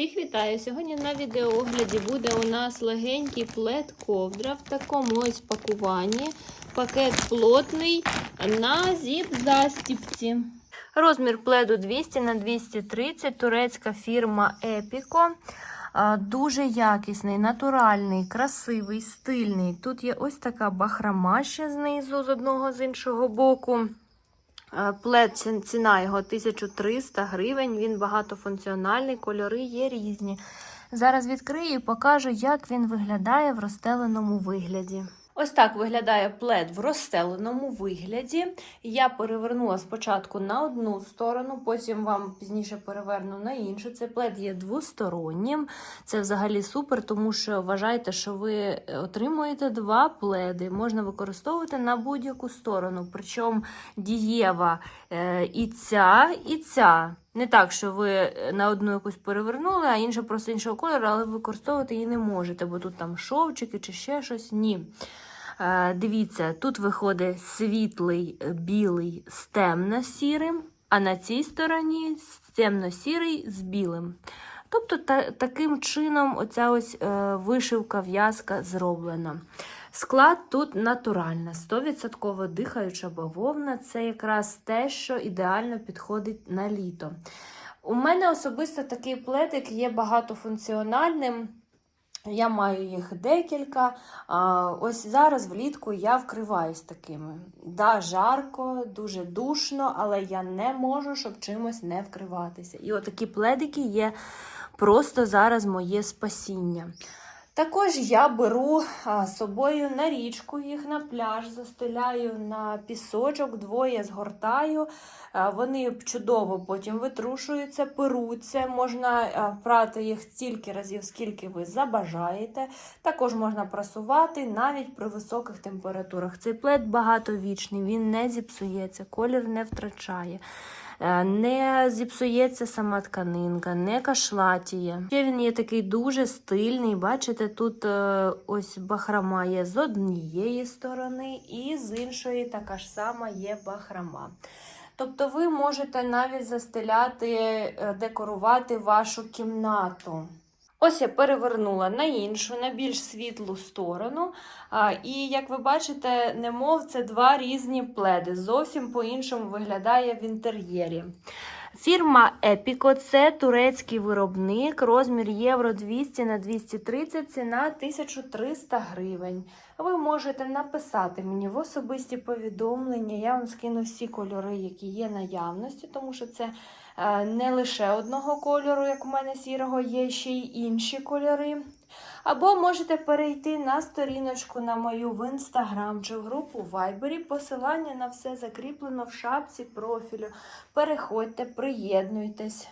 Всіх вітаю! Сьогодні на відеоогляді буде у нас легенький плед ковдра в такому ось пакуванні. Пакет плотний на зіп-застіпці. Розмір пледу 200 на 230, турецька фірма Epico. Дуже якісний, натуральний, красивий, стильний. Тут є ось така бахрома ще знизу з одного з іншого боку. Е, Плед ці- ціна його 1300 гривень. Він багатофункціональний, кольори є різні. Зараз відкрию і покажу, як він виглядає в розстеленому вигляді. Ось так виглядає плед в розстеленому вигляді. Я перевернула спочатку на одну сторону, потім вам пізніше переверну на іншу. Цей плед є двостороннім. Це взагалі супер, тому що вважайте, що ви отримуєте два пледи. Можна використовувати на будь-яку сторону. Причому дієва е, і ця, і ця. Не так, що ви на одну якусь перевернули, а інша просто іншого кольору, але використовувати її не можете, бо тут там шовчики чи ще щось. Ні. Е, Дивіться, тут виходить світлий е, білий з темно-сірим, а на цій стороні темно-сірий з білим. Тобто та, таким чином оця ось е, вишивка в'язка зроблена. Склад тут натуральна, 100% дихаюча бавовна. Це якраз те, що ідеально підходить на літо. У мене особисто такий плетик є багатофункціональним. Я маю їх декілька. Ось зараз влітку я вкриваюсь такими. Да, жарко, дуже душно, але я не можу, щоб чимось не вкриватися. І отакі пледики є просто зараз моє спасіння. Також я беру собою на річку їх на пляж, застеляю на пісочок, двоє згортаю. Вони чудово потім витрушуються, перуться. Можна прати їх стільки разів, скільки ви забажаєте. Також можна прасувати навіть при високих температурах. Цей плед багатовічний, він не зіпсується, колір не втрачає. Е, Не зіпсується сама тканинка, не кашлатіє. Ще він є такий дуже стильний. Бачите, тут е, ось бахрама є з однієї сторони, і з іншої така ж сама є бахрама. Тобто ви можете навіть застеляти, е, декорувати вашу кімнату. Ось я перевернула на іншу, на більш світлу сторону. І як ви бачите, немов це два різні пледи. Зовсім по-іншому виглядає в інтер'єрі. Фірма Epico це турецький виробник, розмір євро 200 на 230, ціна 1300 гривень. Ви можете написати мені в особисті повідомлення. Я вам скину всі кольори, які є наявності, тому що це е, не лише одного кольору, як у мене сірого, є ще й інші кольори. Або можете перейти на сторіночку на мою в інстаграм чи в групу в Вайбері. Посилання на все закріплено в шапці профілю. Переходьте, приєднуйтесь.